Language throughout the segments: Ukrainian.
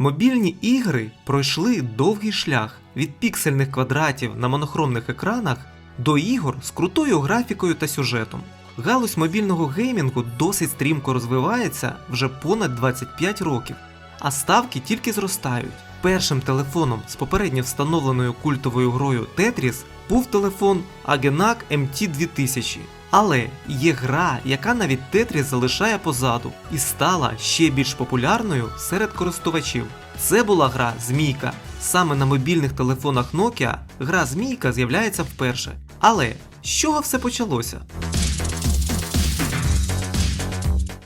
Мобільні ігри пройшли довгий шлях від піксельних квадратів на монохромних екранах до ігор з крутою графікою та сюжетом. Галузь мобільного геймінгу досить стрімко розвивається вже понад 25 років, а ставки тільки зростають. Першим телефоном з попередньо встановленою культовою грою Tetris був телефон Agenac MT2000. Але є гра, яка навіть Tetris залишає позаду і стала ще більш популярною серед користувачів. Це була гра Змійка. Саме на мобільних телефонах Nokia гра Змійка з'являється вперше. Але з чого все почалося?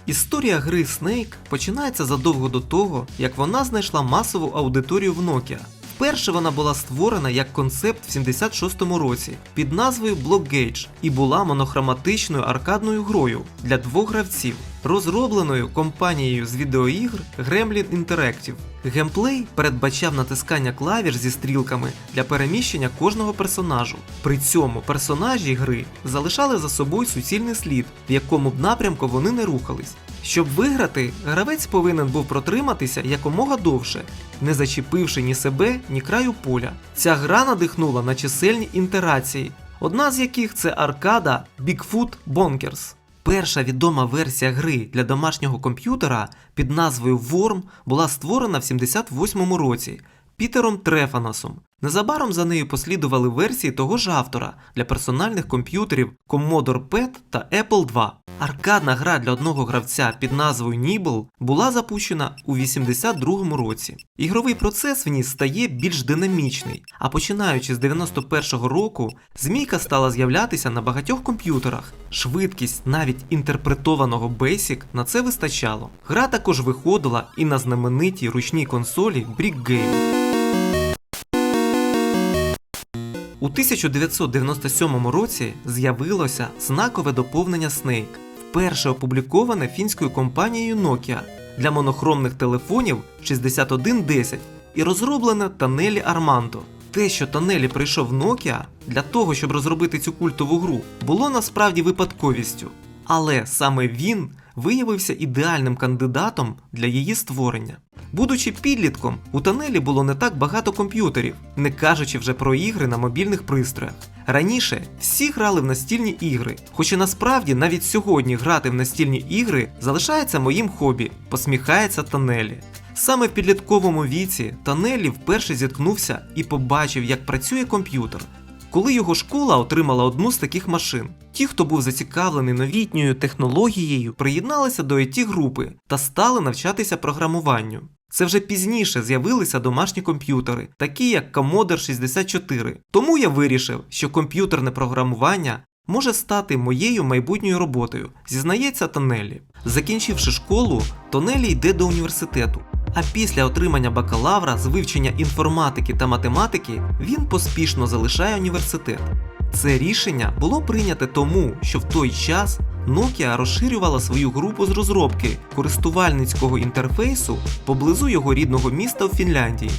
Історія гри Snake починається задовго до того, як вона знайшла масову аудиторію в Nokia. Вперше вона була створена як концепт в 76-му році під назвою Block Gauge і була монохроматичною аркадною грою для двох гравців, розробленою компанією з відеоігр Gremlin Interactive. Геймплей передбачав натискання клавіш зі стрілками для переміщення кожного персонажу. При цьому персонажі гри залишали за собою суцільний слід, в якому б напрямку вони не рухались. Щоб виграти, гравець повинен був протриматися якомога довше, не зачепивши ні себе, ні краю поля. Ця гра надихнула на чисельні інтерації, одна з яких це аркада Bigfoot Bonkers. Перша відома версія гри для домашнього комп'ютера під назвою Worm була створена в 78-му році Пітером Трефанасом. Незабаром за нею послідували версії того ж автора для персональних комп'ютерів Commodore PET та Apple II. Аркадна гра для одного гравця під назвою Nibble була запущена у 82-му році. Ігровий процес в ній стає більш динамічний, а починаючи з 91-го року, змійка стала з'являтися на багатьох комп'ютерах. Швидкість навіть інтерпретованого Basic на це вистачало. Гра також виходила і на знаменитій ручній консолі Brick Game. У 1997 році з'явилося знакове доповнення Snake, вперше опубліковане фінською компанією Nokia для монохромних телефонів 6110 і розроблене Танелі Армандо. Те, що Танелі прийшов Nokia для того, щоб розробити цю культову гру, було насправді випадковістю. Але саме він виявився ідеальним кандидатом для її створення. Будучи підлітком, у Танелі було не так багато комп'ютерів, не кажучи вже про ігри на мобільних пристроях. Раніше всі грали в настільні ігри, хоча насправді навіть сьогодні грати в настільні ігри залишається моїм хобі, посміхається Танелі. Саме в підлітковому віці Танелі вперше зіткнувся і побачив, як працює комп'ютер. Коли його школа отримала одну з таких машин, ті, хто був зацікавлений новітньою технологією, приєдналися до it групи та стали навчатися програмуванню. Це вже пізніше з'явилися домашні комп'ютери, такі як Commodore 64. Тому я вирішив, що комп'ютерне програмування може стати моєю майбутньою роботою, зізнається Тонелі. Закінчивши школу, Тонелі йде до університету. А після отримання бакалавра з вивчення інформатики та математики він поспішно залишає університет. Це рішення було прийняте тому, що в той час Nokia розширювала свою групу з розробки користувальницького інтерфейсу поблизу його рідного міста в Фінляндії.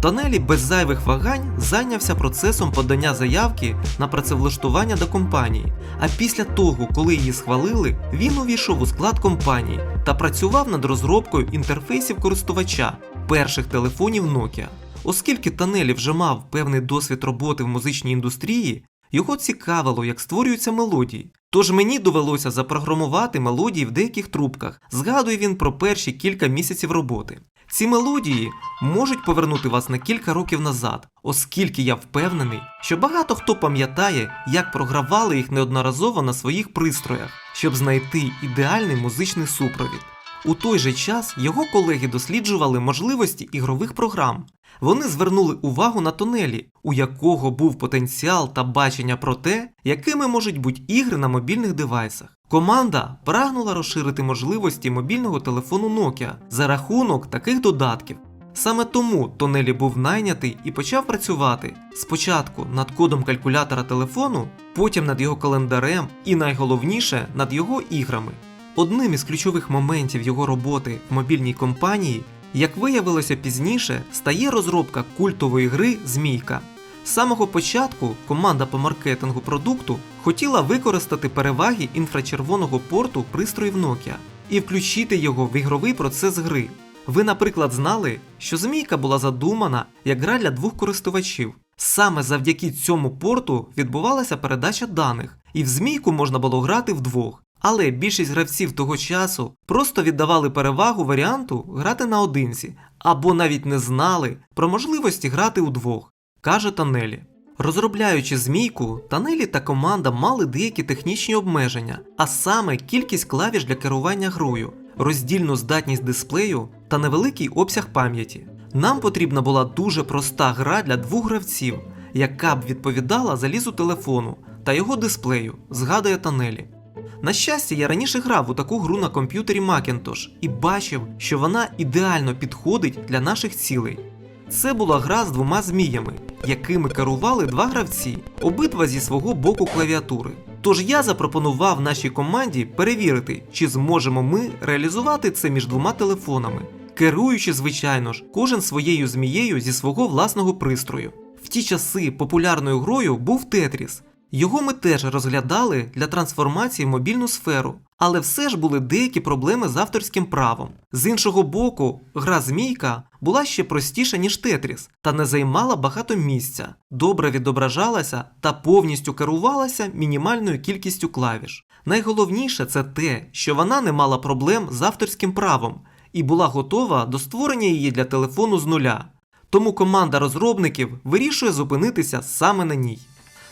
Тонелі без зайвих вагань зайнявся процесом подання заявки на працевлаштування до компанії. А після того, коли її схвалили, він увійшов у склад компанії та працював над розробкою інтерфейсів користувача перших телефонів Nokia. Оскільки Танелі вже мав певний досвід роботи в музичній індустрії, його цікавило, як створюються мелодії. Тож мені довелося запрограмувати мелодії в деяких трубках, згадує він про перші кілька місяців роботи. Ці мелодії можуть повернути вас на кілька років назад, оскільки я впевнений, що багато хто пам'ятає, як програвали їх неодноразово на своїх пристроях, щоб знайти ідеальний музичний супровід. У той же час його колеги досліджували можливості ігрових програм. Вони звернули увагу на тонелі, у якого був потенціал та бачення про те, якими можуть бути ігри на мобільних девайсах. Команда прагнула розширити можливості мобільного телефону Nokia за рахунок таких додатків. Саме тому Тонелі був найнятий і почав працювати спочатку над кодом калькулятора телефону, потім над його календарем і найголовніше над його іграми. Одним із ключових моментів його роботи в мобільній компанії, як виявилося пізніше, стає розробка культової гри Змійка. З самого початку команда по маркетингу продукту хотіла використати переваги інфрачервоного порту пристроїв Nokia і включити його в ігровий процес гри. Ви, наприклад, знали, що змійка була задумана як гра для двох користувачів. Саме завдяки цьому порту відбувалася передача даних, і в змійку можна було грати вдвох. Але більшість гравців того часу просто віддавали перевагу варіанту грати наодинці, або навіть не знали про можливості грати удвох, каже Танелі. Розробляючи змійку, Танелі та команда мали деякі технічні обмеження, а саме кількість клавіш для керування грою, роздільну здатність дисплею та невеликий обсяг пам'яті. Нам потрібна була дуже проста гра для двох гравців, яка б відповідала залізу телефону та його дисплею, згадує Танелі. На щастя, я раніше грав у таку гру на комп'ютері Macintosh і бачив, що вона ідеально підходить для наших цілей. Це була гра з двома зміями, якими керували два гравці, обидва зі свого боку клавіатури. Тож я запропонував нашій команді перевірити, чи зможемо ми реалізувати це між двома телефонами, керуючи, звичайно ж, кожен своєю змією зі свого власного пристрою. В ті часи популярною грою був Тетріс. Його ми теж розглядали для трансформації в мобільну сферу, але все ж були деякі проблеми з авторським правом. З іншого боку, гра Змійка була ще простіша, ніж Тетріс, та не займала багато місця, добре відображалася та повністю керувалася мінімальною кількістю клавіш. Найголовніше це те, що вона не мала проблем з авторським правом і була готова до створення її для телефону з нуля. Тому команда розробників вирішує зупинитися саме на ній.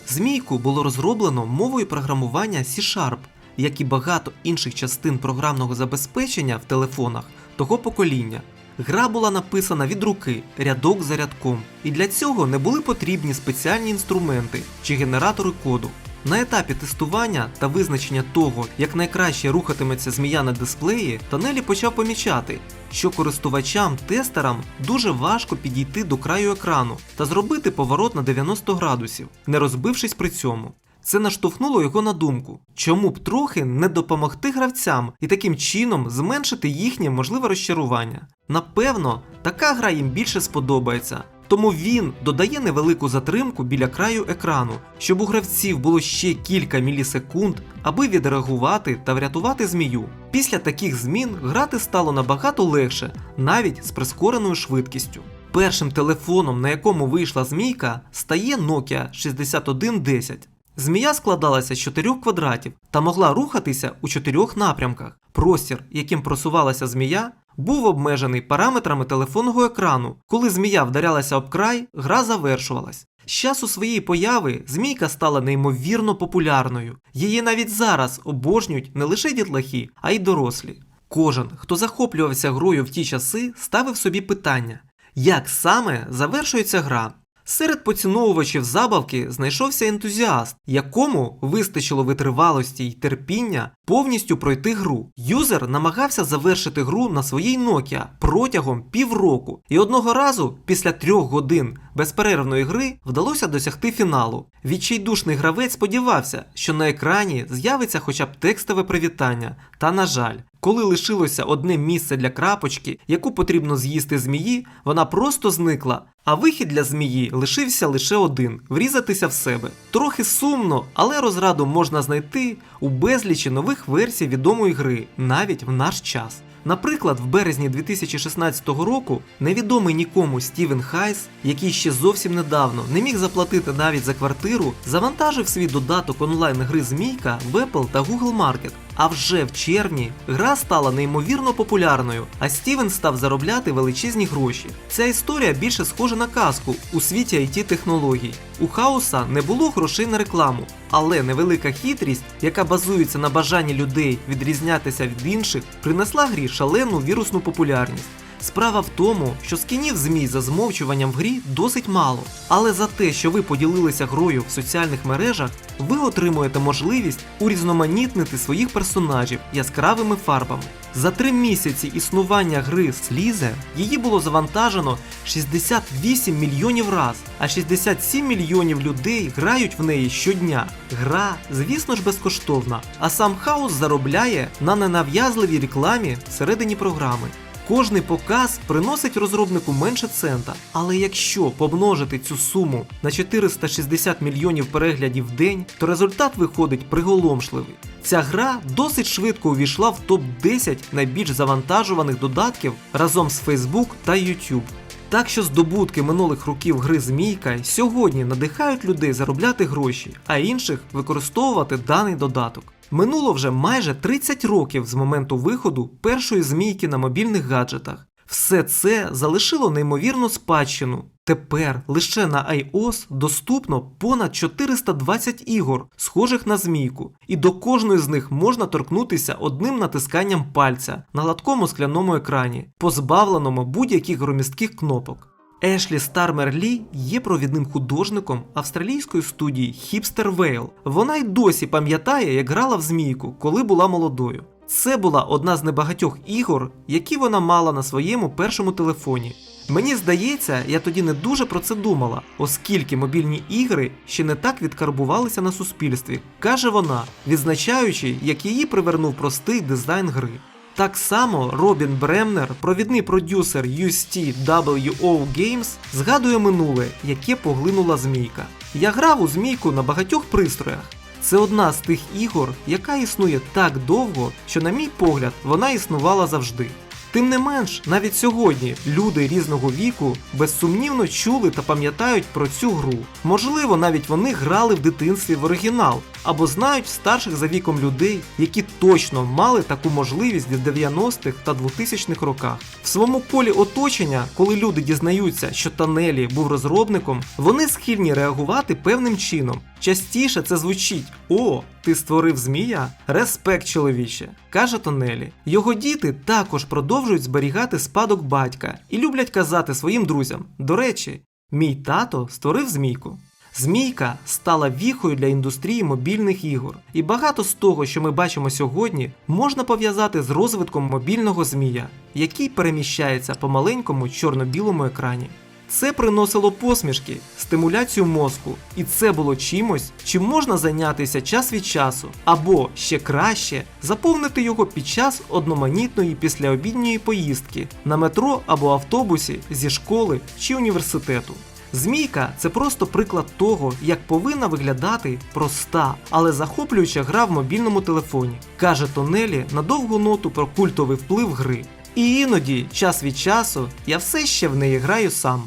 Змійку було розроблено мовою програмування C-Sharp, як і багато інших частин програмного забезпечення в телефонах того покоління. Гра була написана від руки, рядок за рядком, і для цього не були потрібні спеціальні інструменти чи генератори коду. На етапі тестування та визначення того, як найкраще рухатиметься змія на дисплеї, Танелі почав помічати, що користувачам-тестерам дуже важко підійти до краю екрану та зробити поворот на 90 градусів, не розбившись при цьому. Це наштовхнуло його на думку, чому б трохи не допомогти гравцям і таким чином зменшити їхнє можливе розчарування. Напевно, така гра їм більше сподобається, тому він додає невелику затримку біля краю екрану, щоб у гравців було ще кілька мілісекунд, аби відреагувати та врятувати змію. Після таких змін грати стало набагато легше, навіть з прискореною швидкістю. Першим телефоном, на якому вийшла змійка, стає Nokia 6110. Змія складалася з чотирьох квадратів та могла рухатися у чотирьох напрямках. Простір, яким просувалася змія, був обмежений параметрами телефонного екрану. Коли змія вдарялася об край, гра завершувалась. З часу своєї появи змійка стала неймовірно популярною. Її навіть зараз обожнюють не лише дітлахи, а й дорослі. Кожен, хто захоплювався грою в ті часи, ставив собі питання, як саме завершується гра. Серед поціновувачів забавки знайшовся ентузіаст, якому вистачило витривалості й терпіння повністю пройти гру. Юзер намагався завершити гру на своїй Nokia протягом півроку, і одного разу, після трьох годин безперервної гри, вдалося досягти фіналу. Відчайдушний гравець сподівався, що на екрані з'явиться хоча б текстове привітання. Та на жаль, коли лишилося одне місце для крапочки, яку потрібно з'їсти змії, вона просто зникла. А вихід для змії лишився лише один врізатися в себе. Трохи сумно, але розраду можна знайти у безлічі нових версій відомої гри, навіть в наш час. Наприклад, в березні 2016 року невідомий нікому Стівен Хайс, який ще зовсім недавно не міг заплатити навіть за квартиру, завантажив свій додаток онлайн-гри Змійка в Apple та Google Market. А вже в червні гра стала неймовірно популярною, а Стівен став заробляти величезні гроші. Ця історія більше схожа на казку у світі it технологій. У хаоса не було грошей на рекламу, але невелика хитрість, яка базується на бажанні людей відрізнятися від інших, принесла грі шалену вірусну популярність. Справа в тому, що скінів змій за змовчуванням в грі досить мало, але за те, що ви поділилися грою в соціальних мережах, ви отримуєте можливість урізноманітнити своїх персонажів яскравими фарбами. За три місяці існування гри Слізе її було завантажено 68 мільйонів раз, а 67 мільйонів людей грають в неї щодня. Гра, звісно ж, безкоштовна, а сам хаос заробляє на ненав'язливій рекламі всередині програми. Кожний показ приносить розробнику менше цента, але якщо помножити цю суму на 460 мільйонів переглядів в день, то результат виходить приголомшливий. Ця гра досить швидко увійшла в топ-10 найбільш завантажуваних додатків разом з Facebook та YouTube. Так що здобутки минулих років гри Змійка сьогодні надихають людей заробляти гроші, а інших використовувати даний додаток. Минуло вже майже 30 років з моменту виходу першої змійки на мобільних гаджетах. Все це залишило неймовірну спадщину. Тепер лише на iOS доступно понад 420 ігор, схожих на змійку, і до кожної з них можна торкнутися одним натисканням пальця на гладкому скляному екрані, позбавленому будь-яких громістких кнопок. Ешлі Стармер Лі є провідним художником австралійської студії Hipster Vale. Вона й досі пам'ятає, як грала в змійку, коли була молодою. Це була одна з небагатьох ігор, які вона мала на своєму першому телефоні. Мені здається, я тоді не дуже про це думала, оскільки мобільні ігри ще не так відкарбувалися на суспільстві, каже вона, відзначаючи, як її привернув простий дизайн гри. Так само Робін Бремнер, провідний продюсер UST-WO Games, згадує минуле, яке поглинула змійка. Я грав у змійку на багатьох пристроях. Це одна з тих ігор, яка існує так довго, що, на мій погляд, вона існувала завжди. Тим не менш, навіть сьогодні люди різного віку безсумнівно чули та пам'ятають про цю гру. Можливо, навіть вони грали в дитинстві в оригінал, або знають старших за віком людей, які точно мали таку можливість в 90-х та 2000-х роках. В своєму полі оточення, коли люди дізнаються, що Танелі був розробником, вони схильні реагувати певним чином. Частіше це звучить: О, ти створив змія? Респект, чоловіче, каже Тонелі. Його діти також продовжують зберігати спадок батька і люблять казати своїм друзям: до речі, мій тато створив змійку. Змійка стала віхою для індустрії мобільних ігор, і багато з того, що ми бачимо сьогодні, можна пов'язати з розвитком мобільного змія, який переміщається по маленькому чорно-білому екрані. Це приносило посмішки, стимуляцію мозку, і це було чимось, чим можна зайнятися час від часу, або ще краще заповнити його під час одноманітної післяобідньої поїздки на метро або автобусі зі школи чи університету. Змійка це просто приклад того, як повинна виглядати проста, але захоплююча гра в мобільному телефоні, каже Тонелі на довгу ноту про культовий вплив гри. І іноді, час від часу, я все ще в неї граю сам.